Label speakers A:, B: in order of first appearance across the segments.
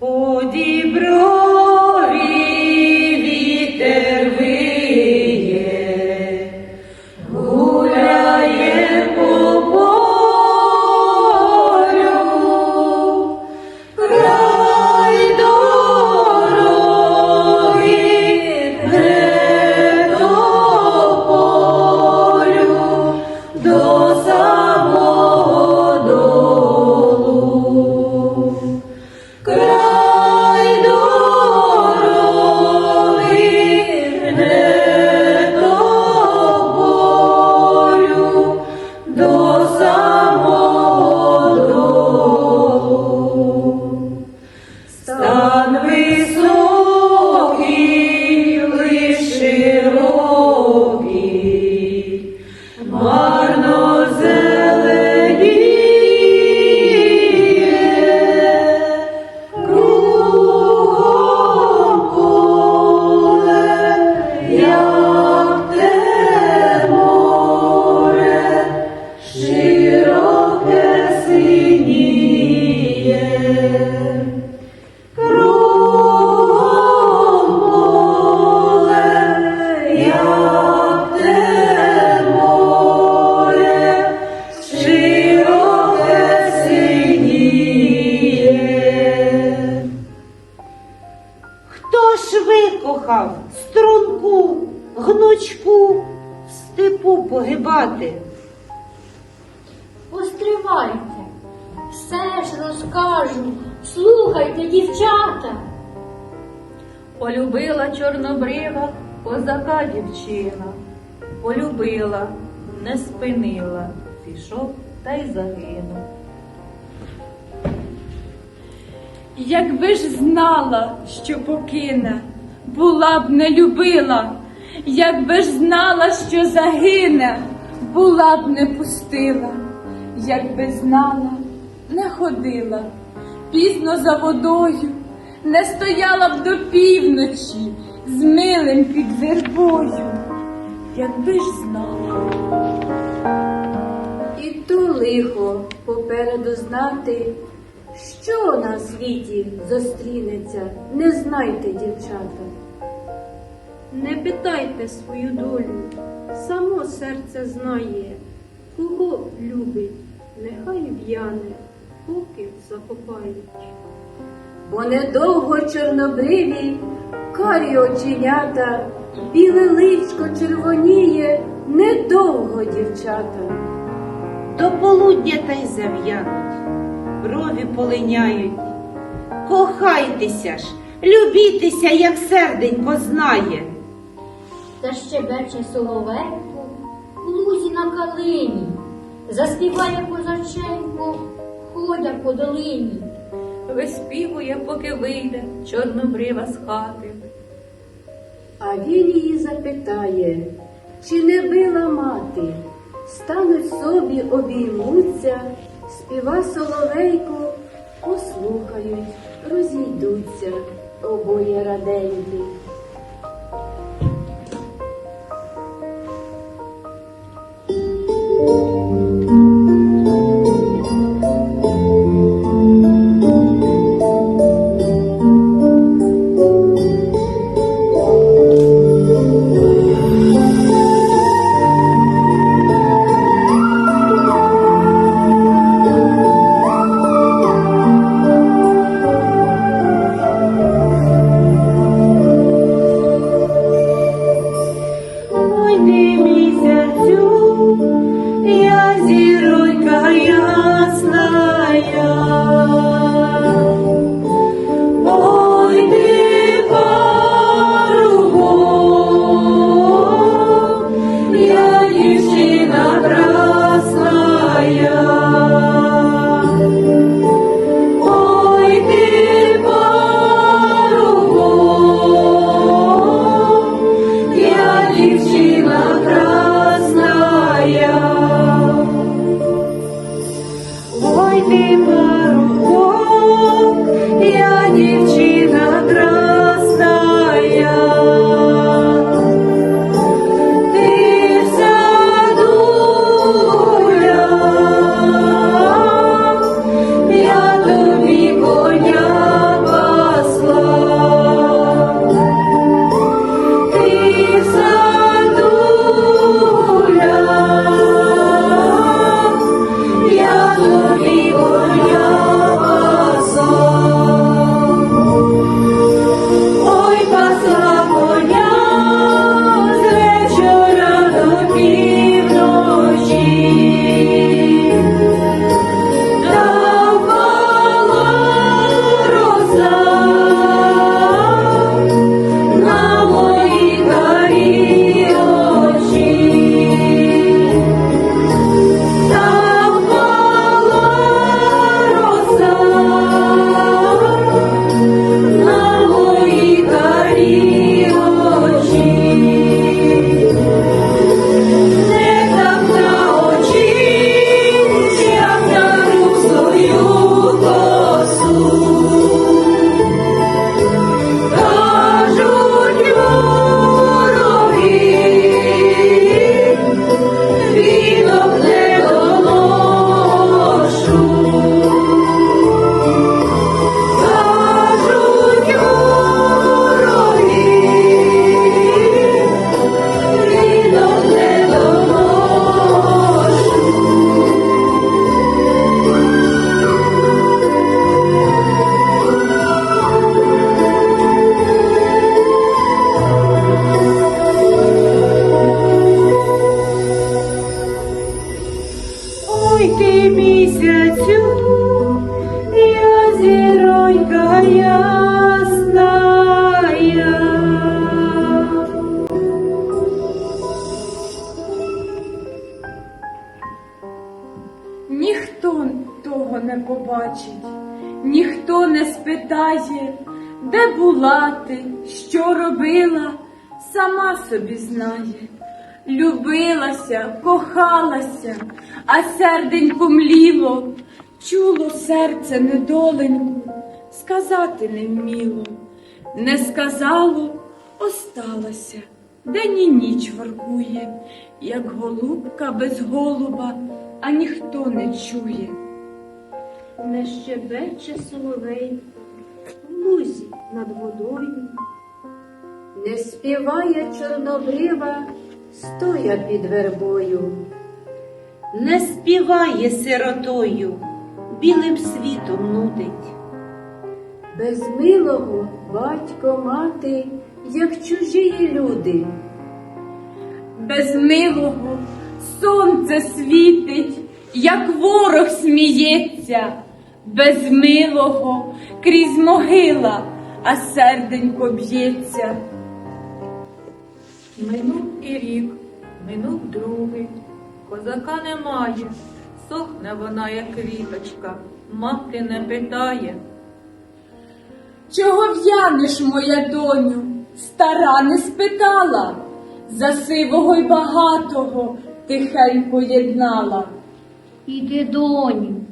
A: По ж викохав струнку, гнучку в степу погибати?
B: Постривайте, все ж розкажу, слухайте, дівчата.
A: Полюбила чорнобрива козака дівчина, полюбила, не спинила, пішов та й загинув.
C: Якби ж знала, що покине, була б не любила, якби ж знала, що загине, була б не пустила, якби знала, не ходила, пізно за водою, не стояла б до півночі з милим під вербою, якби ж знала. І то лихо попереду знати, що на світі зустрінеться, не знайте, дівчата.
D: Не питайте свою долю, само серце знає, кого любить, нехай в'яне, поки закопають.
C: Бо недовго чорнобриві, карі оченята, біле личко червоніє, недовго, дівчата.
A: До полудня та й зав'януть, брові полиняють. Кохайтеся ж, любітеся, як серденько знає.
B: Та ще бече соловейко в лузі на калині, заспіває козаченько, ходя по долині.
C: Виспівує, поки вийде чорнобрива з хати.
E: А він її запитає, чи не била мати, стануть собі, обіймуться, співа соловейку, послухають, розійдуться обоє раденькі.
C: Thank you. мой ти парубок, я дівчина. Спитає, де була ти, що робила, сама собі знає. Любилася, кохалася, а серденько мліло, чуло серце недоленьку, сказати не вміло. Не сказало, осталася, день і ніч воркує, як голубка без голуба, а ніхто не чує.
D: Не щебече соловей в лузі над водою.
E: Не співає чорнобрива, стоя під вербою.
A: Не співає сиротою, білим світом нудить.
E: Без милого батько мати, як чужі люди.
C: Без милого сонце світить, як ворог сміється, без милого крізь могила, а серденько б'ється.
F: Минув і рік, минув другий, козака немає, сохне вона, як квіточка, мати не питає.
C: Чого в'янеш, моя доню, стара не спитала, за сивого й багатого тихенько єднала.
B: Іди, доню,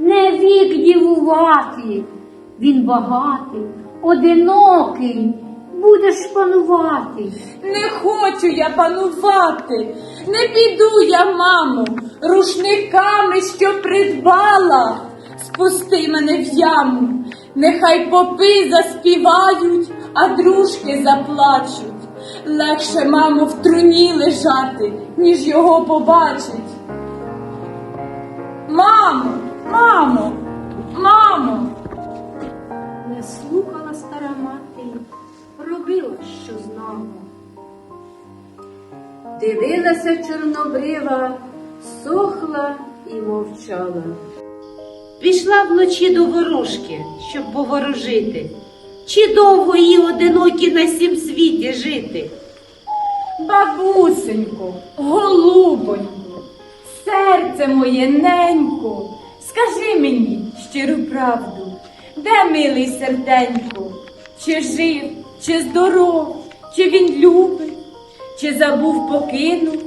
B: не вік дівувати. Він багатий, одинокий, будеш панувати.
C: Не хочу я панувати, не піду я, мамо, рушниками, що придбала, спусти мене в яму, нехай попи заспівають, а дружки заплачуть. Легше, мамо, в труні лежати, ніж його побачить. Мамо, мамо, мамо.
D: Не слухала стара мати, робила, що знала.
E: Дивилася чорнобрива, сохла і мовчала.
A: Пішла вночі до ворожки, щоб поворожити. Чи довго їй одинокі на сім світі жити?
C: Бабусенько, голубонько, серце моє ненько, скажи мені щиру правду, де милий серденько, чи жив, чи здоров, чи він любить, чи забув покинув?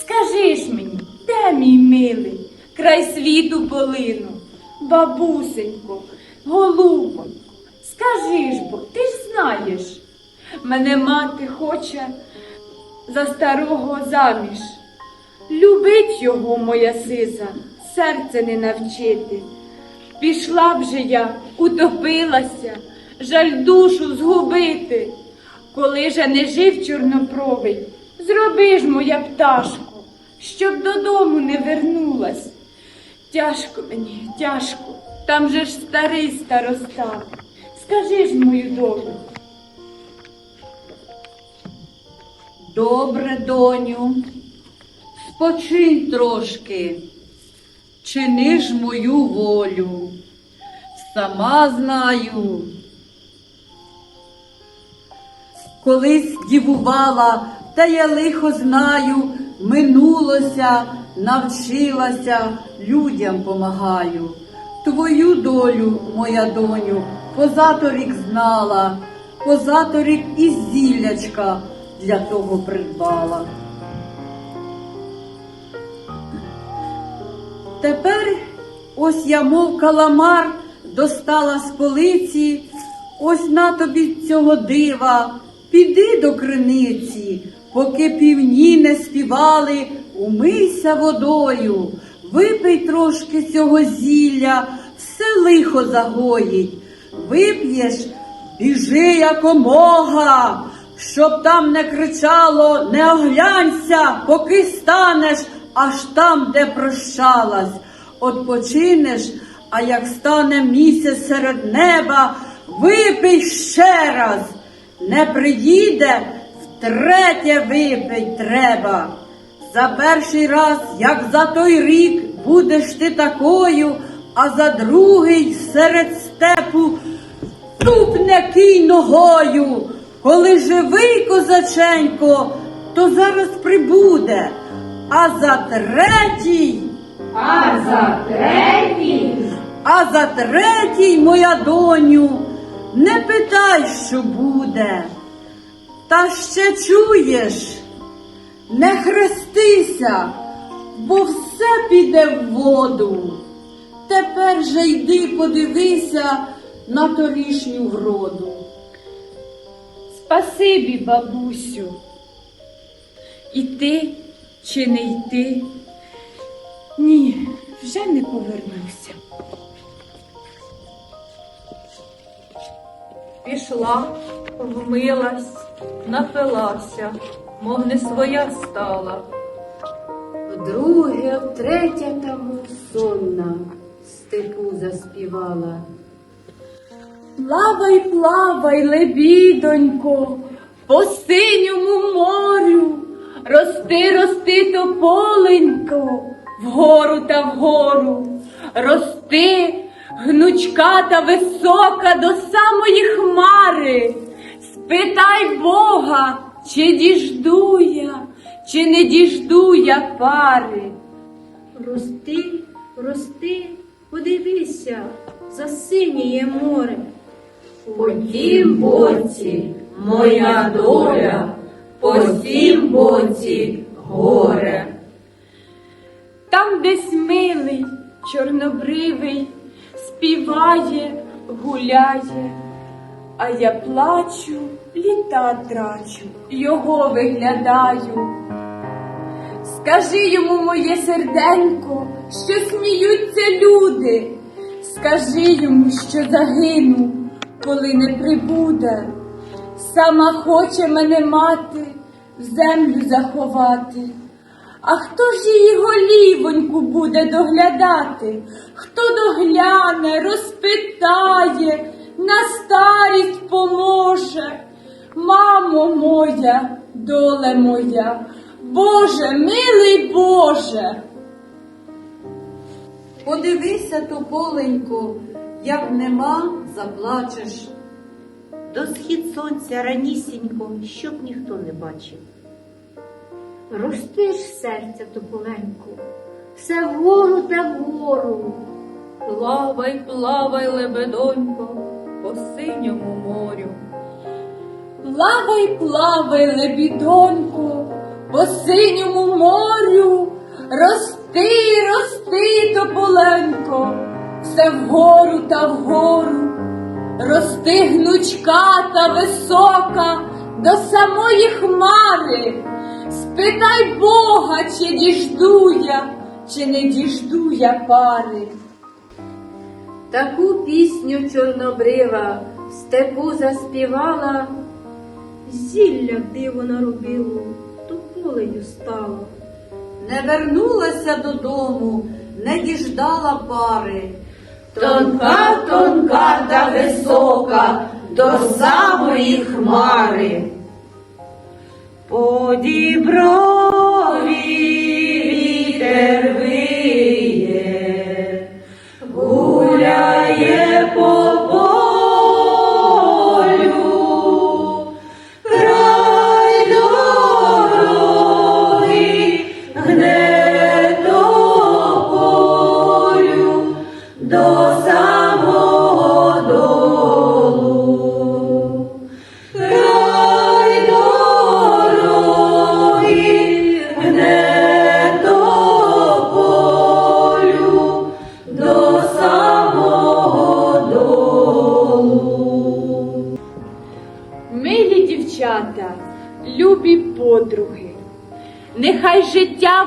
C: Скажи ж мені, де мій милий, край світу полину, бабусенько, голубонько, скажи ж бо, ти ж знаєш, мене мати хоче за старого заміж. Любить його моя сиза, серце не навчити. Пішла б же я, утопилася, жаль душу згубити. Коли же не жив чорнопровий, зроби ж, моя пташко, щоб додому не вернулась. Тяжко мені, тяжко, там же ж старий старостав. Скажи ж мою долю.
G: Добре, доню, спочинь трошки, чини ж мою волю, сама знаю. Колись дівувала, та я лихо знаю, минулося, навчилася, людям помагаю. Твою долю, моя доню, позаторік знала, позаторік і зіллячка для того придбала. Тепер ось я, мов каламар, достала з полиці, ось на тобі цього дива, піди до криниці, поки півні не співали, умийся водою, випий трошки цього зілля, все лихо загоїть, вип'єш, біжи якомога, щоб там не кричало, не оглянься, поки станеш аж там, де прощалась. Odpoczynеш, а як стане місяць серед неба, випий ще раз. Не приїде, втретє випить треба. За перший раз, як за той рік, будеш ти такою, а за другий серед степу тупне кій ногою. Коли живий козаченько, то зараз прибуде, а за третій,
A: А за третій
G: а за третій, моя доню, не питай, що буде. Та ще чуєш, не хрестися, бо все піде в воду. Тепер же йди подивися на торішню вроду.
C: Спасибі, бабусю. Іти чи не йти? Ні, вже не повернуся.
F: Пішла, вмилась, напилася, мов не своя стала.
E: Вдруге, втретє тому сонна степу заспівала.
C: Плавай, плавай, лебідонько, по синьому морю, рости, рости, тополенько, вгору та вгору, рости, гнучка та висока до самої хмари. Спитай Бога, чи діжду я, чи не діжду я пари.
D: Рости, рости, подивися, засиніє море.
F: По тім боці моя доля, по сім боці горе.
C: Там десь милий, чорнобривий, співає, гуляє, а я плачу, літа трачу, його виглядаю. Скажи йому, моє серденько, що сміються люди, скажи йому, що загину, коли не прибуде. Сама хоче мене мати, землю заховати. А хто ж її голівоньку буде доглядати? Хто догляне, розпитає, на старість поможе? Мамо моя, доле моя, Боже, милий Боже.
G: Подивися, тополенько, як нема, заплачеш.
A: До схід сонця ранісінько, щоб ніхто не бачив.
B: Рости ж серця тополенько, все вгору та вгору.
F: Плавай, плавай, лебедонько, по синьому морю.
C: Плавай, плавай, лебідонько, по синьому морю, рости, рости, тополенько, все вгору та вгору, рости гнучка та висока до самої хмари. Спитай Бога, чи діжду я, чи не діжду я пари.
E: Таку пісню чорнобрива в степу заспівала.
D: Зілля диво наробило, то полею стало.
G: Не вернулася додому, не діждала пари.
A: Тонка, тонка та висока до самої хмари. По діброві вітер виє, гуляє по полю, край дороги гне тополю до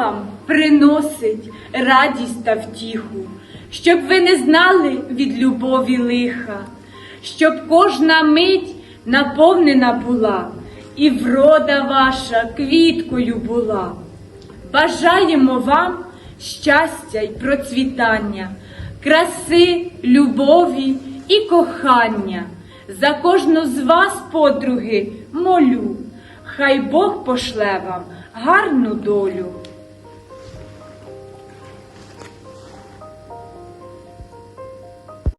C: вам приносить радість та втіху, щоб ви не знали від любові лиха, щоб кожна мить наповнена була, і врода ваша квіткою була. Бажаємо вам щастя й процвітання, краси, любові і кохання. За кожну з вас, подруги, молю, хай Бог пошле вам гарну долю.